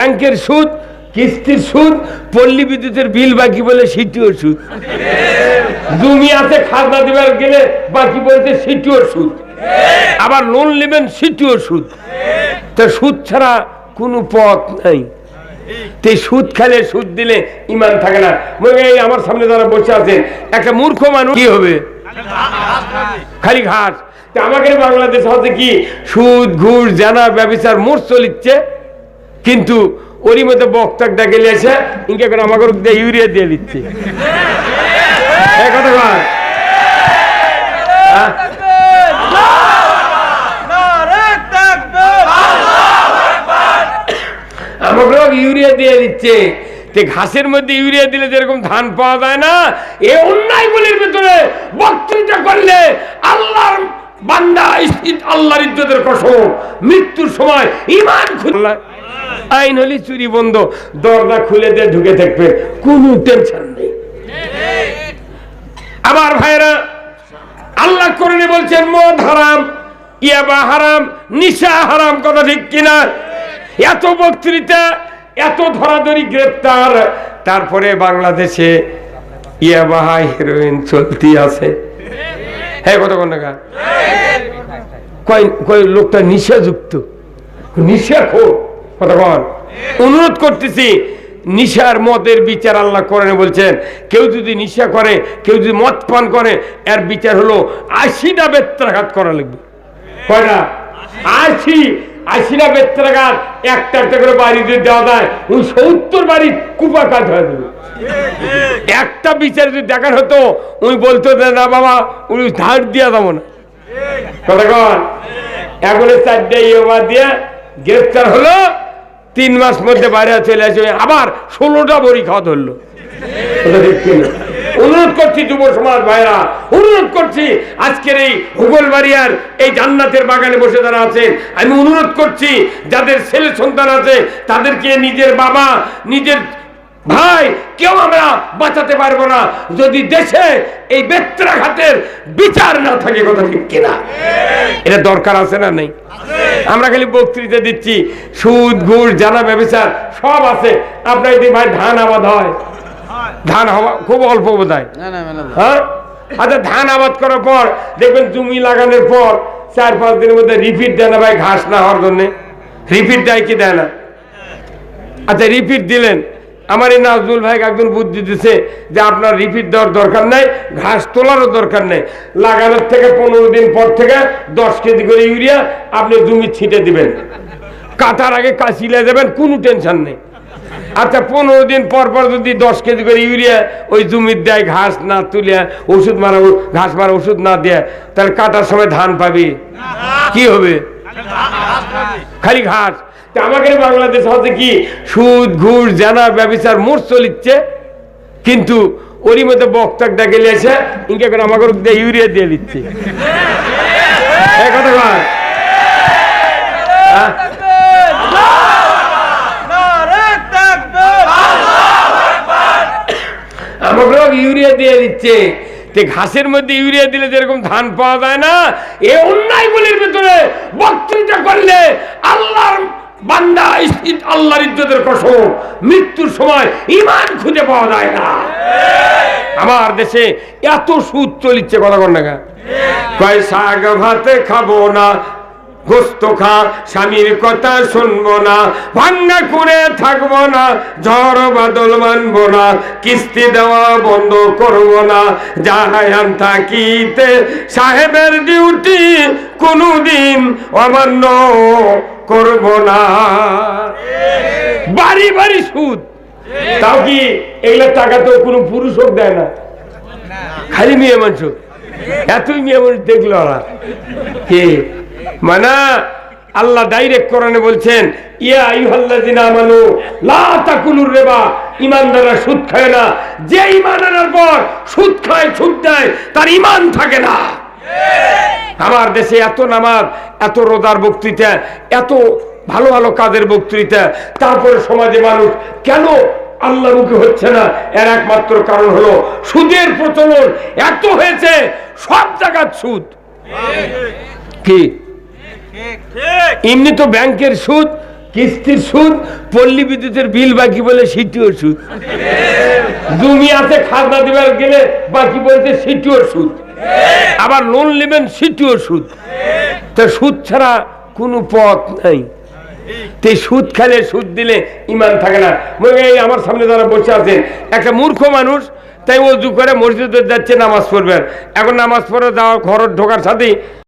ব্যাংকের সুদ, কিস্তির সুদ, পল্লী বিদ্যুতের বিল বাকি বলে সিটিওর সুদ। আছে খাজনা দিবার গেলে বাকি বলতে সিটিওর সুদ। আবার লোন নেবেন সিটিওর সুদ। তা সুদ ছাড়া কোনো পথ নাই। তে সুদ খেলে সুদ দিলে ইমান থাকে না। এই আমার সামনে যারা বসে আছেন একটা মূর্খ মানুষ কি হবে? খালি ঘাস। আমাদের বাংলাদেশ হচ্ছে কি? সুদ, ঘুষ, জানা ব্যবসার মোট চলিচ্ছে কিন্তু ওরই মধ্যে বক্তাক ডাকে এসে ইনকে করে আমাকে ইউরিয়া দিয়ে দিচ্ছে কথা কয়। হ্যাঁ? ইউরিয়া দিয়ে দিচ্ছে তে ঘাসের মধ্যে ইউরিয়া দিলে যেরকম ধান পাওয়া যায় না, এ অন্যায়গুলির ভিতরে বক্তৃতা করলে আল্লাহর বান্দা আল্লাহর ইজ্জতের কসম, মৃত্যুর সময় ইমান খুলে আইন হলি চুরি বন্ধ, দরজা খুলে দিয়ে ঢুকে থাকবে, কোনো টেনশন নেই। আবার ভাইরা আল্লাহ করে বলছেন, মদ হারাম, ইয়াবা হারাম, নিশা হারাম, কথা ঠিক কিনা? এত বক্তৃতা, এত ধরাধরি গ্রেপ্তার। তারপরে বাংলাদেশে ইয়াবাহা হিরোইন চলতি আছে। হ্যাঁ কত টাকা কয় লোকটা নিশাযুক্ত? নিশা খো কতক্ষণ অনুরোধ করতেছি, নিশার মদের বিচার আল্লাহ করেন বলছেন, কেউ যদি নিশা করে, কেউ যদি মদ পান করে, এর বিচার হলো আশিটা বেত্রাঘাত করা লাগবে। কয়টা? আশি। আশিটা বেত্রাঘাত, একটা একটা করে বাড়ি যদি দেওয়া যায়, ওই সত্তর বাড়ির কুপা কাজ হয়ে যাবে। একটা বিচার যদি দেখার হতো, উনি বলতো, না বাবা, উনি ধার দিয়া যাব না। কতক্ষণ এখন চারটে ইয়েমা দিয়ে গ্রেফতার হলো তিন মাস মধ্যে বাইরে চলে আসবে আবার ষোলোটা বড়ি খাওয়া ধরলো? অনুরোধ করছি যুব সমাজ ভাইরা, অনুরোধ করছি আজকের এই হুগলবাড়িয়ার এই জান্নাতের বাগানে বসে যারা আছেন, আমি অনুরোধ করছি, যাদের ছেলে সন্তান আছে, তাদেরকে নিজের বাবা, নিজের ভাই কেউ আমরা বাঁচাতে পারব না। যদি দেশে এই বেত্রাঘাতের বিচার না থাকে কথা ঠিক কিনা? এটা দরকার আছে না নেই? আমরা খালি বক্তৃতা দিচ্ছি সুদ ঘুষ জানা ব্যবসার সব আছে। আপনার যদি ভাই ধান আবাদ হয় ধান হওয়া খুব অল্প বোধ হয় হ্যাঁ? আচ্ছা ধান আবাদ করার পর দেখবেন জমি লাগানোর পর চার পাঁচ দিনের মধ্যে রিপিট দেয় না ভাই ঘাস না হওয়ার জন্যে। রিপিট দেয় কি দেয় না? আচ্ছা রিপিট দিলেন। আমার এই নাজমুল ভাই একজন বুদ্ধি দিছে যে আপনার রিপিট দেওয়ার দরকার নাই, ঘাস তোলারও দরকার নেই। লাগানোর থেকে পনেরো দিন পর থেকে দশ কেজি করে ইউরিয়া আপনি জমি ছিটে দিবেন। কাটার আগে কাশিলে দেবেন, কোনো টেনশন নেই। আচ্ছা পনেরো দিন পর পর যদি দশ কেজি করে ইউরিয়া ওই জমির দেয়, ঘাস না তুলে, ওষুধ মারা, ঘাস মারা ওষুধ না দেয়, তাহলে কাটার সময় ধান পাবি। কি হবে? খালি ঘাস। তা বাংলাদেশ হচ্ছে কি? সুদ, ঘুষ, জানা ব্যবসার মোট চলিচ্ছে। কিন্তু ওরই মধ্যে বক্তাক ডাকে এসে ইনকে করে আমাকে ইউরিয়া দিয়ে দিচ্ছে। হ্যাঁ? ইউরিয়া দিয়ে দিচ্ছে। তে ঘাসের মধ্যে ইউরিয়া দিলে যেরকম ধান পাওয়া যায় না, এ অন্যায়গুলির ভিতরে বক্তৃতা করলে আল্লাহর বান্দা আল্লাহর ইজ্জতের কসম, মৃত্যুর সময় ইমান খুঁজে পাওয়া যায় না। আমার দেশে এত সুদ চলিচ্ছে, কথা কন না কয় শাক ভাতে খাব না গোস্ত খা, স্বামীর কথা শুনব না ভান্না করে থাকব না মানবো না, কিস্তি দেওয়া বন্ধ করব না যাহায়ান থাকিতে সাহেবের ডিউটি কোনোদিন অমান্য করব না। বাড়ি বাড়ি সুদ। তাও কি এগুলো টাকা তো কোনো পুরুষ হোক দেয় না? খালি মেয়ে মানুষ এতই মেয়ে মানুষ দেখল ওরা মানে আল্লাহ ডাইরেক্ট কোরআনে বলছেন ইয়া আইয়ুহাল্লাযিনা আমানু লা তাকুলুর রিবা ইমানদাররা সুদ খায় না। যে ঈমান আনার পর সুদ খায় সুদ দেয় তার ঈমান থাকে না। আমার দেশে এত নামাজ এত রোজার বক্তৃতা এত ভালো ভালো কাজের বক্তৃতা তারপরে সমাজে মানুষ কেন আল্লাহ মুখে হচ্ছে না? এর একমাত্র কারণ হলো সুদের প্রচলন। এত হয়েছে সব জায়গার সুদ। কি? এমনি তো ব্যাংকের সুদ, কিস্তির সুদ, পল্লী বিদ্যুতের বিল বাকি বলে সিটিও সুদ। আছে খাজনা দিবার গেলে বাকি বলতে সিটিও সুদ। আবার লোন নেবেন সিটিও সুদ। তো সুদ ছাড়া কোনো পথ নাই। তে সুদ খেলে সুদ দিলে ইমান থাকে না। এই আমার সামনে যারা বসে আছেন একটা মূর্খ মানুষ, তাই অজু করে মসজিদে যাচ্ছে, নামাজ পড়বেন। এখন নামাজ পড়ে যাওয়া, ঘর ঢোকার সাথেই